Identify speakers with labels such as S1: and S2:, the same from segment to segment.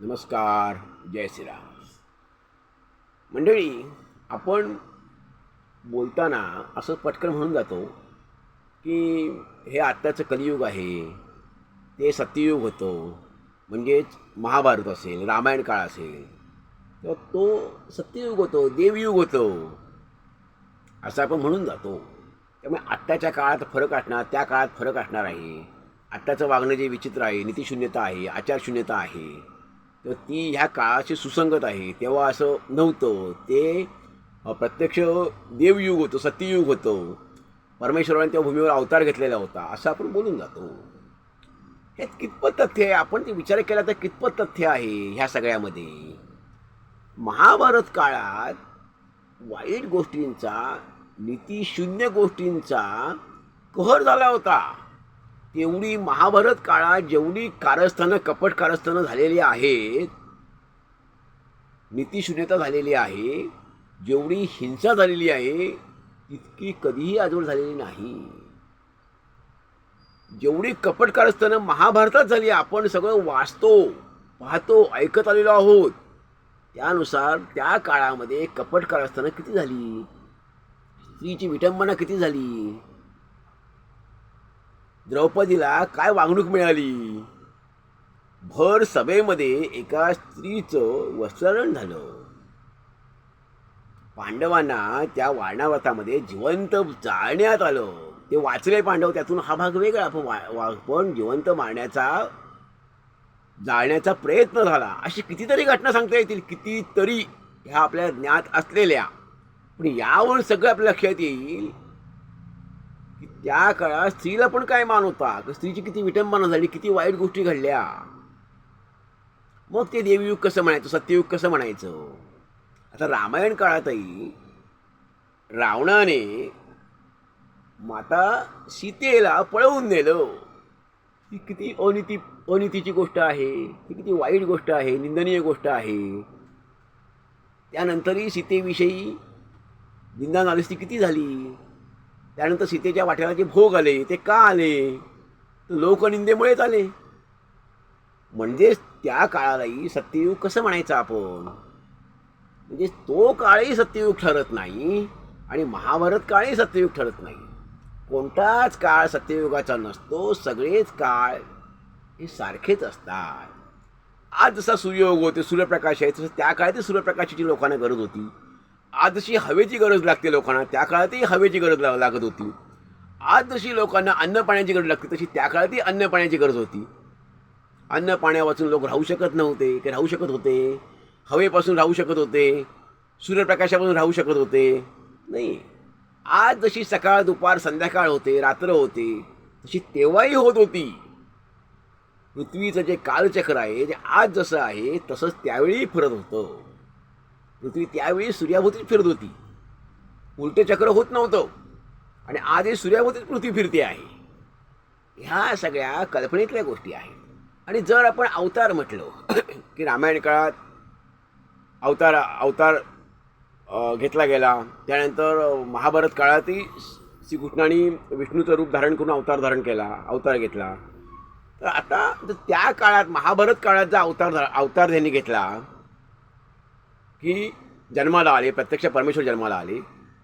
S1: नमस्कार जय श्रीराम. मंडळी आपण बोलताना असं पटकन म्हणून जातो की हे आत्ताचं कलियुग आहे ते सत्ययुग होतं म्हणजेच महाभारत असेल रामायण काळ असेल तेव्हा तो सत्ययुग होतो देवयुग होतो असं आपण म्हणून जातो. त्यामुळे आत्ताच्या काळात फरक असणार त्या काळात फरक असणार आहे. आत्ताचं वागणं जे विचित्र आहे नीतिशून्यता आहे आचारशून्यता आहे तर ती ह्या काळाशी सुसंगत आहे. तेव्हा असं नव्हतं. ते प्रत्यक्ष देवयुग होतं सत्ययुग होतं. परमेश्वराने त्या भूमीवर अवतार घेतलेला होता. असं आपण बोलून जातो. हे कितपत तथ्य आहे? आपण ते विचार केला तर कितपत तथ्य आहे ह्या सगळ्यामध्ये? महाभारत काळात वाईट गोष्टींचा नीतीशून्य गोष्टींचा कहर झाला होता. तेवढी महाभारत काळात जेवढी कारस्थानं कपट कारस्थानं झालेली आहेत नीतीशून्यता झालेली आहे जेवढी हिंसा झालेली आहे तितकी कधीही आजवर झालेली नाही. जेवढी कपट कारस्थानं महाभारतात झाली आपण सगळं वाचतो पाहतो ऐकत आलेलो आहोत त्यानुसार त्या काळामध्ये कपट कारस्थानं किती झाली? स्त्रीची विटंबना किती झाली? द्रौपदीला काय वागणूक मिळाली? भर सभेमध्ये एका स्त्रीचं वस्त्रण झालं. पांडवांना त्या वारणाव्रतामध्ये जिवंत जाळण्यात आलं. ते वाचले पांडव त्यातून हा भाग वेगळा. पण वा पण जिवंत मारण्याचा जाळण्याचा प्रयत्न झाला. अशी कितीतरी घटना सांगता येतील कितीतरी ह्या आपल्या ज्ञात असलेल्या. पण यावर सगळं आपल्या लक्षात येईल त्या काळात स्त्रीला पण काय मान होता? स्त्रीची किती विटंबना झाली किती वाईट गोष्टी घडल्या. मग ते देवयुग कसं म्हणायचं सत्ययुग कसं म्हणायचं? आता रामायण काळातही रावणाने माता सीतेला पळवून नेलं. ही किती अनिती अनितीची गोष्ट आहे ही किती वाईट गोष्ट आहे निंदनीय गोष्ट आहे. त्यानंतरही सीतेविषयी निंदा नालिस्ती किती झाली? त्यानंतर सीतेच्या वाट्याला जे भोग आले ते का आले? तर लोकनिंदेमुळेच आले. म्हणजेच त्या काळालाही सत्ययुग कसं म्हणायचं आपण? म्हणजे तो काळही सत्ययुग ठरत नाही आणि महाभारत काळही सत्ययुग ठरत नाही. कोणताच काळ सत्ययुगाचा नसतो सगळेच काळ हे सारखेच असतात. आज जसा सूर्ययोग होते सूर्यप्रकाश आहे तसं त्या काळातही सूर्यप्रकाशाची लोकांना गरज होती. आज जशी हवेची गरज लागते लोकांना. त्या काळातही हवेची गरज लागत होती. आज जशी लोकांना अन्न पाण्याची गरज लागते. तशी त्या काळातही अन्न पाण्याची गरज होती. अन्न पाण्यापासून लोक राहू शकत नव्हते. की राहू शकत होते. हवेपासून राहू शकत होते. सूर्यप्रकाशापासून राहू शकत होते. नाही. आज जशी सकाळ दुपार संध्याकाळ होते रात्र होते तशी तेव्हाही होत होती. पृथ्वीचं जे कालचक्र आहे ते आज जसं आहे तसंच त्यावेळीही फिरत होतं. पृथ्वी त्यावेळी सूर्याभोवतीच फिरत होती. उलटे चक्र होत नव्हतं. आणि आजही सूर्याभोवतीच पृथ्वी फिरते आहे. ह्या सगळ्या कल्पनेतल्या गोष्टी आहेत. आणि जर आपण अवतार म्हटलं की रामायण काळात अवतार अवतार घेतला गेला. त्यानंतर महाभारत काळातही श्रीकृष्णाने विष्णूचं रूप धारण करून अवतार धारण केला अवतार घेतला. तर आता त्या काळात महाभारत काळात जर अवतार अवतार त्यांनी घेतला की जन्माला आले प्रत्यक्ष परमेश्वर जन्माला आले.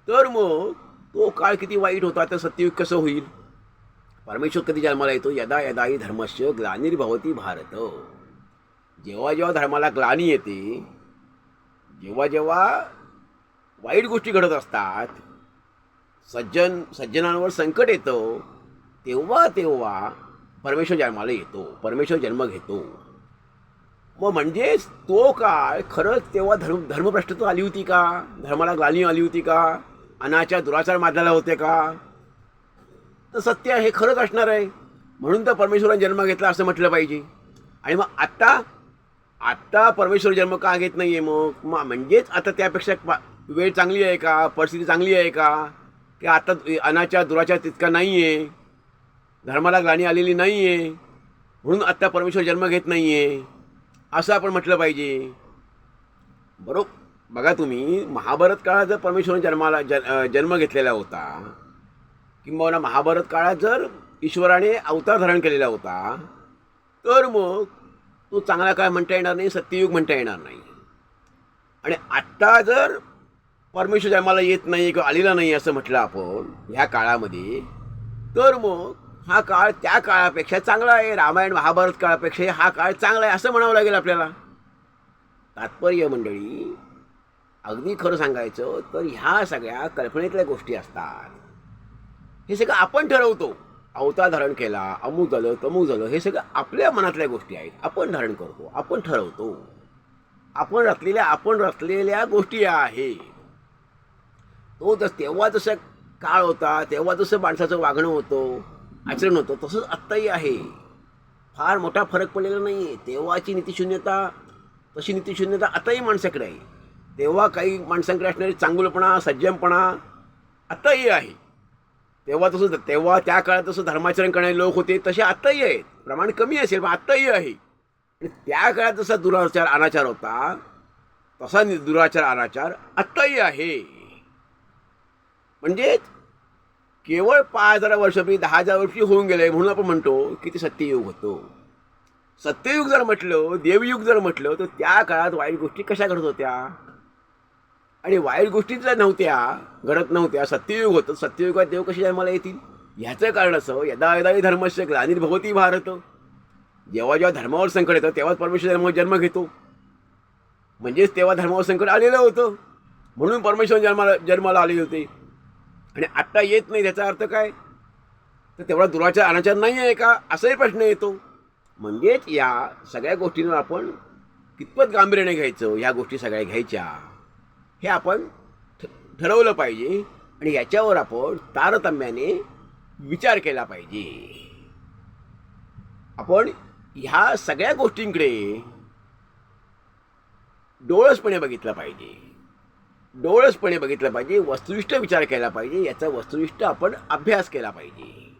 S1: तर मग तो काळ किती वाईट होता तर सत्ययुग कसं होईल? परमेश्वर कधी जन्माला येतो? यदा यदा ही धर्मस्य ग्लानिर्भवती भारत. जेव्हा जेव्हा धर्माला ग्लानी येते जेव्हा जेव्हा वाईट गोष्टी घडत असतात सज्जन सज्जनांवर संकट येतं तेव्हा तेव्हा परमेश्वर जन्माला येतो परमेश्वर जन्म घेतो. मग म्हणजेच तो काळ खरंच तेव्हा धर्म धर्मभ्रष्टता आली होती का? धर्माला ग्लानी आली होती का? अनाचार दुराचार माजलेला होते का? तर सत्य हे खरंच असणार आहे. म्हणून तर परमेश्वराने जन्म घेतला असं म्हटलं पाहिजे. आणि मग आत्ता आत्ता परमेश्वर जन्म का घेत नाही आहे मग? मग म्हणजेच आता त्यापेक्षा वेळ चांगली आहे का? परिस्थिती चांगली आहे का? की आता अनाचार दुराचार तितका नाही आहे धर्माला गाणी आलेली नाही आहे म्हणून आत्ता परमेश्वर जन्म घेत नाही आहे असं आपण म्हटलं पाहिजे. बरोबर बघा तुम्ही महाभारत काळात जर परमेश्वराने जन्माला जन जन्म घेतलेला होता किंबहुना महाभारत काळात जर ईश्वराने अवतार धारण केलेला होता तर मग तो चांगला काय म्हणता येणार नाही सत्ययुग म्हणता येणार नाही. आणि आत्ता जर परमेश्वर जन्माला येत नाही किंवा आलेला नाही असं म्हटलं आपण ह्या काळामध्ये तर मग हा काळ त्या काळापेक्षा चांगला आहे. रामायण महाभारत काळापेक्षा हा काळ चांगला आहे असं म्हणावं लागेल आपल्याला. तात्पर्य मंडळी अगदी खरं सांगायचं तर ह्या सगळ्या कल्पनेतल्या गोष्टी असतात. हे सगळं आपण ठरवतो. अवतार धारण केला अमुक झालं तमुक झालं हे सगळं आपल्या मनातल्या गोष्टी आहेत. आपण धारण करतो आपण ठरवतो. आपण रचलेल्या आपण रचलेल्या गोष्टी आहे. तो जस तेव्हा जसं काळ होता तेव्हा जसं माणसाचं वागणं होतं आचरण होतं. तसंच आत्ताही आहे. फार मोठा फरक पडलेला नाही आहे तेव्हाची नीतिशून्यता तशी नीतिशून्यता आताही माणसाकडे आहे. तेव्हा काही माणसांकडे असणारी चांगुलपणा सज्जमपणा आत्ताही आहे. तेव्हा तसं तेव्हा त्या काळात तसं धर्माचरण करणारे लोक होते तसे आत्ताही आहेत. प्रमाण कमी असेल पण आत्ताही आहे. आणि त्या काळात जसा दुराचार अनाचार होता तसा दुराचार अनाचार आत्ताही आहे. म्हणजेच केवळ पाच हजार वर्षापूर्वी दहा हजार वर्षी होऊन गेले म्हणून आपण म्हणतो की ते सत्ययुग होतो. सत्ययुग जर म्हटलं देवयुग जर म्हटलं तर त्या काळात वाईट गोष्टी कशा घडत होत्या? आणि वाईट गोष्टी जर नव्हत्या घडत नव्हत्या सत्ययुग होतं सत्ययुगात देव कसे जन्माला येतील? ह्याचं कारण असं यदा यदा धर्मस्य ग्लानिर्भवती भारत. जेव्हा जेव्हा धर्मावर संकट येतं तेव्हाच परमेश्वर धर्म जन्म घेतो. म्हणजेच तेव्हा धर्मावर संकट आलेलं होतं. म्हणून परमेश्वर जन्माला जन्माला आले होते. आणि आत्ता येत नाही त्याचा अर्थ काय? तर तेवढा दुराचार अनाचार नाही आहे का? असाही प्रश्न येतो. म्हणजेच या सगळ्या गोष्टींवर आपण कितपत गांभीर्याने घ्यायचं ह्या गोष्टी सगळ्या घ्यायच्या हे आपण ठ ठरवलं पाहिजे आणि याच्यावर आपण तारतम्याने विचार केला पाहिजे. आपण ह्या सगळ्या गोष्टींकडे डोळसपणे बघितलं पाहिजे. डोळसपणे बघितलं पाहिजे वस्तुनिष्ठ विचार केला पाहिजे याचा वस्तुनिष्ठ आपण अभ्यास केला पाहिजे.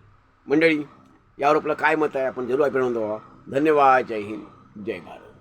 S1: मंडळी यावर आपलं काय मत आहे? आपण जरूर अभिनंद धन्यवाद. जय हिंद. जय भारत.